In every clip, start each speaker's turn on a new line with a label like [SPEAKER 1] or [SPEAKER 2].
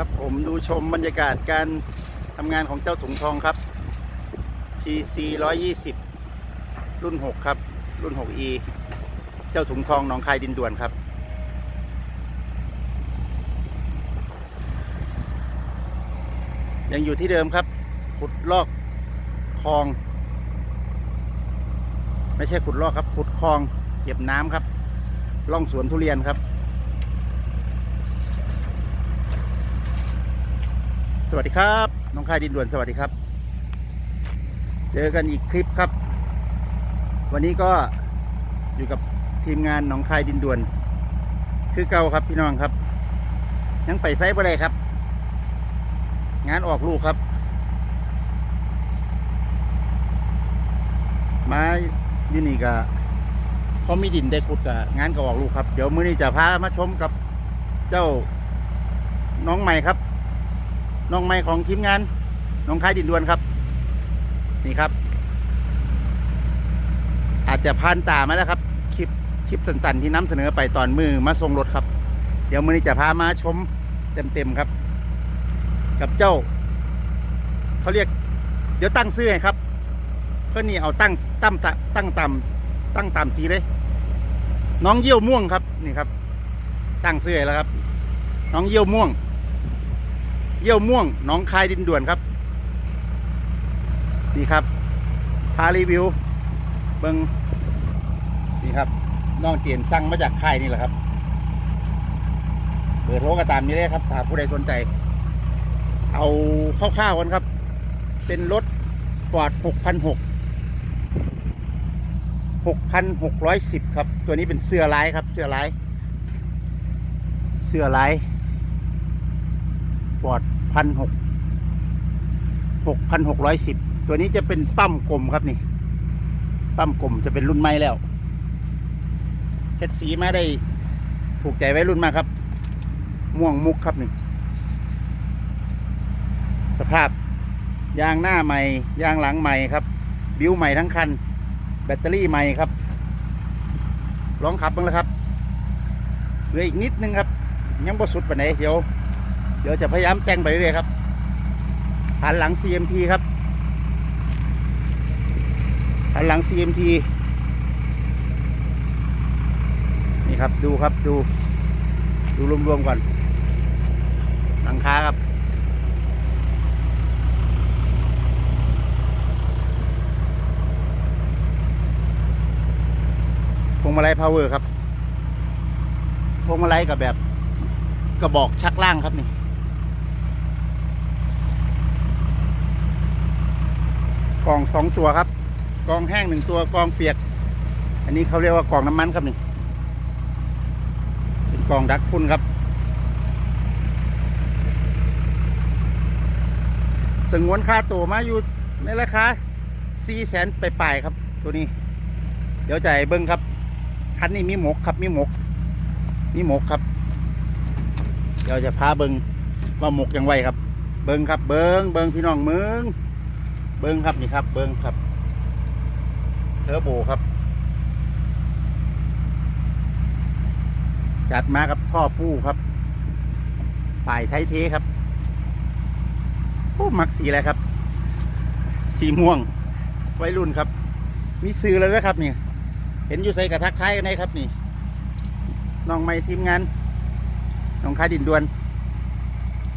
[SPEAKER 1] ครับผมดูชมบรรยากาศการทำงานของเจ้าถุงทองครับ PC 120 รุ่น 6 ครับ รุ่น 6E เจ้าถุงทองหนองคายดินด่วนครับยังอยู่ที่เดิมครับ ขุดลอกคลอง ไม่ใช่ขุดลอกครับ ขุดคลอง เก็บน้ำครับล่องสวนทุเรียนครับ วัสดีครับน้องคายดินด่วนสวัสดีครับ เจอกันอีกคลิปครับ วันนี้ก็อยู่กับทีมงานหนองคายดินด่วน คือเก่าครับพี่น้องครับ ยังไปไซส์บ่ได้ครับ งานออกลูกครับ มาอยู่นี่ก็พอมีดินได้ขุดกับงานก็ออกลูกครับ เดี๋ยวมื้อนี้จะพามาชมกับเจ้าน้องใหม่ครับ น้องใหม่ของทีมงานน้องคายดินดวนครับ นี่ครับ อาจจะผ่านตามาแล้วครับ คลิปคลิปสั้นๆที่นำเสนอไปตอนมือมาส่งรถครับ เดี๋ยวมือนี้จะพามาชมเต็มๆครับ กับเจ้าเขาเรียก เดี๋ยวตั้งซื้อให้ครับ เพื่อนนี่เอาตั้งตั้มตั้งตามตั้งตามสีเลย น้องเยี่ยวม่วงครับนี่ครับ ตั้งซื้อแล้วครับ น้องเยี่ยวม่วง เยี่ยวม่วงหน้องคายดินด่วนครับนี่ครับพารีวิวเบิงนี่ครับน้องเจียนสั่งมาจากค่ายนี่แหละครับเบอร์โทรก็ตามนี้เลยครับถ้าผู้ใดสนใจ เอาคร่าวๆกันครับ เป็นรถ Ford 6006 6,610ครับ ตัวนี้เป็นเสื้อลายครับ เสื้อลาย เสื้อลายฟอร์ด พันหกหกพันหกร้อยสิบตัวนี้จะเป็นปั้มกลมครับนี่ปั้มกลมจะเป็นรุ่นใหม่แล้วเฮ็ดสีมาได้ถูกใจไว้รุ่นมากครับ ม่วงมุกครับนี่ สภาพยางหน้าใหม่ ยางหลังใหม่ครับ บิวใหม่ทั้งคัน แบตเตอรี่ใหม่ครับ ลองขับบ้างแล้วครับเหลืออีกนิดนึงครับ ยังบ่สุดปานไหนเดี๋ยว ดี๋ยวจะพยายามแต่งไปเรื่อยครับหันหลัง CMT ครับหันหลัง CMT นี่ครับดูครับดู ดูรวมๆก่อนหลังคาครับพวงมาลัยพาวเวอร์ครับพวงมาลัยกับแบบกระบอกชักล่างครับนี่ กล่องสองตัวครับ กองแห้งหนึ่งตัวกองเปียก อันนี้เขาเรียกว่ากล่องน้ำมันครับนี่เป็นกล่องดักฝุ่นครับสงวนค่าตัวมาอยู่ในราคาสี่แสนไปปลายครับ ตัวนี้ เดี๋ยวจะให้เบิ้งครับ คันนี้มีหมกครับมีหมก มีหมกครับ เดี๋ยวจะพาเบิ้งว่าหมกยังไวครับ เบิ้งครับ เบิ้งเบิ้งพี่น้องมือง เบิงครับนี่ครับ เบิงครับเทอร์โบครับ จัดมากับท่อปู้ครับป่ายไทยเทครับโอ้มักสีอะไรครับ สีม่วงไวรุ่นครับ มีซื้อแล้วนะครับนี่เห็นอยู่ใส่กระทักท้ายกันไหนครับนี่น้องไม่ทีมงานน้องคาดินดวน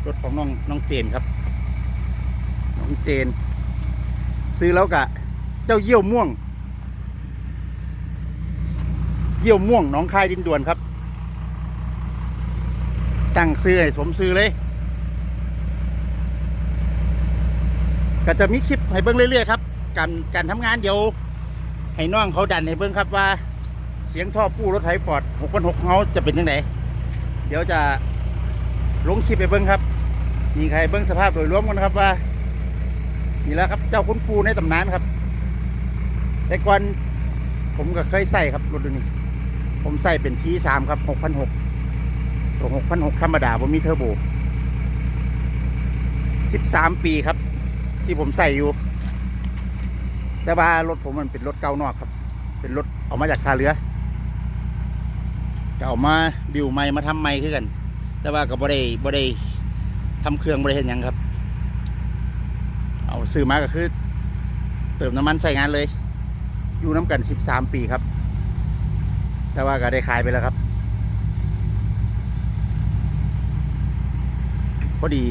[SPEAKER 1] รถของน้องน้องเจนครับ น้องเจน ซื้อแล้วกะ เจ้าเยี่ยวม่วง เยี่ยวม่วงน้องคายดินดวนครับ ตั้งซื้อให้สมซื้อเลยก็จะมีคลิปให้เบิ้งเรื่อยๆครับการการทำงานเดี๋ยวให้น้องเขาดันให้เบิ้งครับว่า เสียงท่อปู้รถไถฟอร์ด6,600เขาจะเป็นยังไงเดี๋ยวจะลงคลิปไปเบิ้งครับนี่ใครเบิ้งสภาพโดยรวมกันครับว่า นี่แล้วครับ เจ้าคุณปูในตำนานครับ แต่ก่อนผมก็เคยใส่ครับรถตัวนี้ผมใส่เป็นทีสามครับหกพันหกตัวหกพันหกธรรมดาผมมีเทอร์โบสิบสามปีครับ ที่ผมใส่อยู่ แต่ว่ารถผมมันเป็นรถเก่านอกครับ เป็นรถออกมาจากคาเรือก็เอามาบิวใหม่มาทำใหม่ขึ้นกัน แต่ว่าก็บ่ได้บ่ได้ทำเครื่องบริเห็นยังครับ เอาซื้อมาก็คือ เติมน้ำมันใส่งานเลย อยู่น้ำกันสิบสามปีครับ แต่ว่าก็ได้ขายไปแล้วครับ พอดี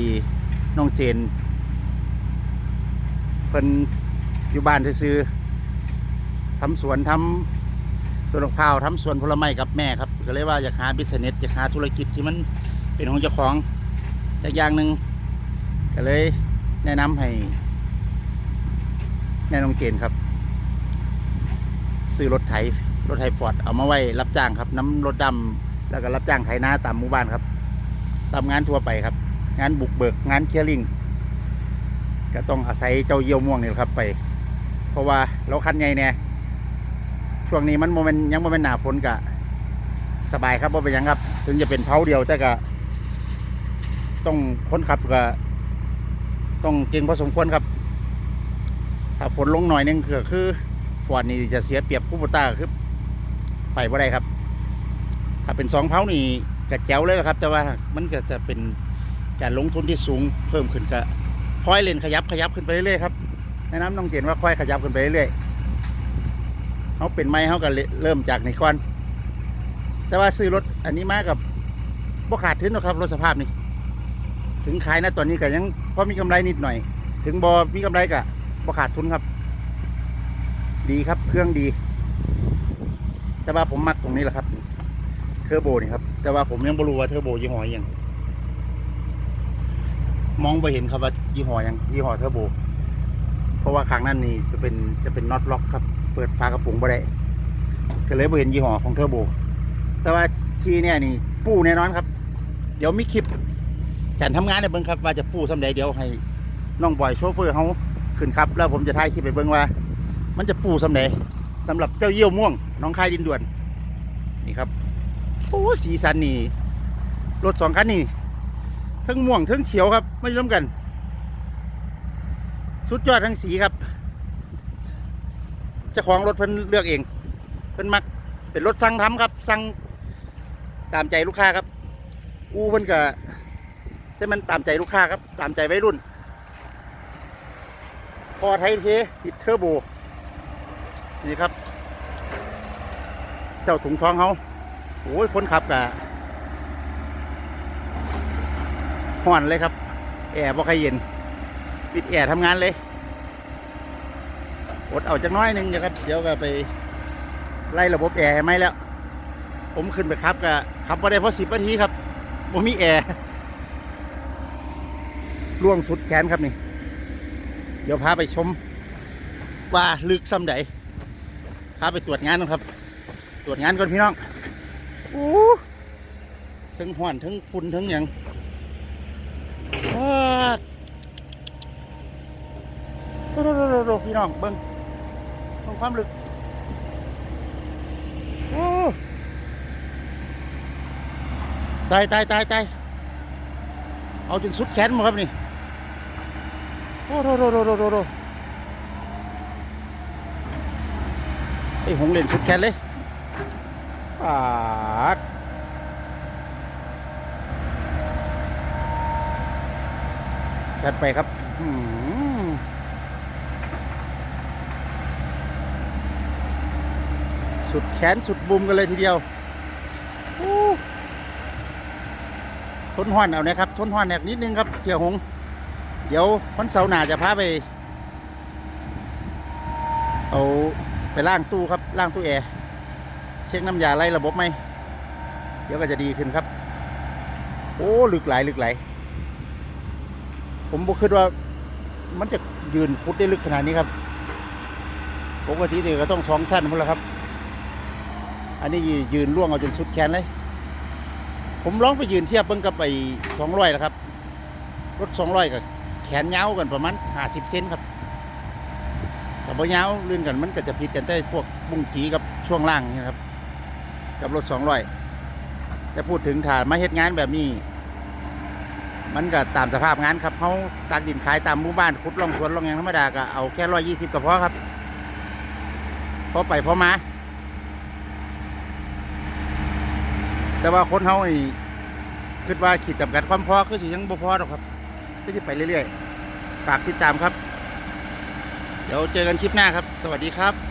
[SPEAKER 1] น้องเจนเพิ่นอยู่บ้านซื้อทำสวนทำสวนมะพร้าวทำสวนผลไม้กับแม่ครับ ก็เลยว่าอยากหาบิสเนสอยากหาธุรกิจที่มันเป็นของเจ้าของจากอย่างหนึ่งก็เลยแนะนำให้ แม่น้องเจนครับ ซื้อรถไถรถไถฟอร์ดเอามาไว้รับจ้างครับ น้ำรถดำแล้วก็รับจ้างไถนาตามหมู่บ้านครับตามงานทั่วไปครับ งานบุกเบิกงานเคลียร์ลิงก็ต้องอาศัยเจ้าเยี่ยวม่วงนี่ครับไป เพราะว่าเราคันใหญ่เนี่ยช่วงนี้มันโมเมนยังโมเมนหนาฝนกะ สบายครับว่าเป็นยังครับ ถึงจะเป็นเผาเดียวแต่ก็ต้องคนขับก็ต้องเก่งพอสมควรครับ ถ้าฝนลงหน่อยนึงคือคือฟอร์ดนี่จะเสียเปรียบคูปต้าคือไปว่าได้ครับ ถ้าเป็นสองเผานี่กระแจ๋วเลยละครับ แต่ว่ามันก็จะเป็นการลงทุนที่สูงเพิ่มขึ้นก็ค่อยเล่นขยับขยับขึ้นไปเรื่อยๆครับแนะนำน้องเจนว่าค่อยขยับขึ้นไปเรื่อยๆเขาเป็นไม้เขาก็เริ่มจากในก้อน แต่ว่าซื้อรถอันนี้มากับบ่ขาดทุนหรอกครับรถสภาพนี่ถึงขายนะตอนนี้ก็ยังพอมีกำไรนิดหน่อย ถึงบอมีกำไรก็ บ่ขาดทุนครับ ดีครับเครื่องดี แต่ว่าผมมักตรงนี้แหละครับเทอร์โบนี่ครับ แต่ว่าผมยังไม่รู้ว่าเทอร์โบยี่ห้อยังมองไปเห็นครับว่ายี่ห้อยังยี่ห้อเทอร์โบ เพราะว่าครั้งนั้นนี่จะเป็นจะเป็นน็อตล็อกครับ เปิดฝากระปุกบ่ได้ก็เลยไม่เห็นยี่ห้อของเทอร์โบ แต่ว่าที่เนี่ยนี่ปู้แน่นอนครับ เดี๋ยวมีคลิปการทำงานในเบิ้งครับ ว่าจะปู้สำใดเดี๋ยวให้น้องบอยโชเฟอร์เขา ขึ้นครับ แล้วผมจะถ่ายคลิปไปเบิ้งว่า มันจะปูสำใดสำหรับเจ้าเยี่ยวม่วง น้องคายดินด่วน นี่ครับโอ้สีสันนี่รถสองคันนี่ทั้งม่วงทั้งเขียวครับ ไม่ร่วมกัน สุดยอดทั้งสีครับเจ้าของรถเพิ่นเลือกเองเพิ่นมักเป็นรถสั่งทำครับสั่งตามใจลูกค้าครับ อูเพิ่นก็ใช่มันตามใจลูกค้าครับ ตามใจวัยรุ่น พอไทยเทติดเทอร์โบ นี่ครับ เจ้าถุงทองเขาโอ้ยคนขับกะห่อนเลยครับ แอร์บ่ใครเย็น ปิดแอร์ทำงานเลยอดเอาจักน้อยหนึงนะครับ เดี๋ยวก็ไปไล่ระบบแอร์ไหมแล้ว ผมขึ้นไปครับก็ขับมาได้เพราะสิบนาทีครับผมมีแอร์ล่วงสุดแขนครับนี่ ดี๋ยวพาไปชมว่าลึกซ้ำใดพาไปตรวจงานนะครับ ตรวจงานก่อนพี่น้องโอ้ทั้งห่อนทั้งฝุ่นทั้งหยังว้าดโอ้โหพี่น้องเบิ้งเบิ่งความลึกโอ้ตายตายตายตายเอาจนสุดแขนมาครับนี่ โอ้โหโหโหโหโหโหไอ้หงเล่นสุดแขนเลยปาดจัดไปครับสุดแขนสุดบุมกันเลยทีเดียวทนห้อนเอานะครับทนห้อนแหกนิดนึงครับเสียหง เดี๋ยววันเสาร์หน้าจะพาไป เอาไปล้างตู้ครับล้างตู้แอร์เช็คน้ำยาไล่ระบบไหมเดี๋ยวก็จะดีขึ้นครับ โอ้ลึกไหลายลึกไหลายผมบอกคิดว่ามันจะยืนพุดได้ลึกขนาดนี้ครับปกติเด็กก็ต้องสองสั้นหมดแล้วครับ อันนี้ยืนล่วงเอาจนสุดแขนเลย ผมลองไปยืนเทียบเบิ่งกับไปสองร้อยนะครับ รถสองร้อยกับ แขนยากันประมาณห้าสิบเซนครับ แต่บ่ยาลื่นกันมันก็จะผิดกันได้พวกบุ้งกีกับช่วงล่างนี่นะครับ กับรถสองร้อยแต่พูดถึงฐานมาเฮ็ดงานแบบนี้ มันก็ตามสภาพงานครับเขาตักดินขายตามหมู่บ้านขุดล่องสวนล่องอย่างธรรมดาก็เอาแค่ร้อยยี่สิบก็พอครับพอไปพอมา แต่ว่าคนเขาคิดว่าขีดจำกัดความพอคือสิยังบ่พอหรอกครับ ก็จะไปเรื่อยๆ ฝากติดตามครับ เดี๋ยวเจอกันคลิปหน้าครับ สวัสดีครับ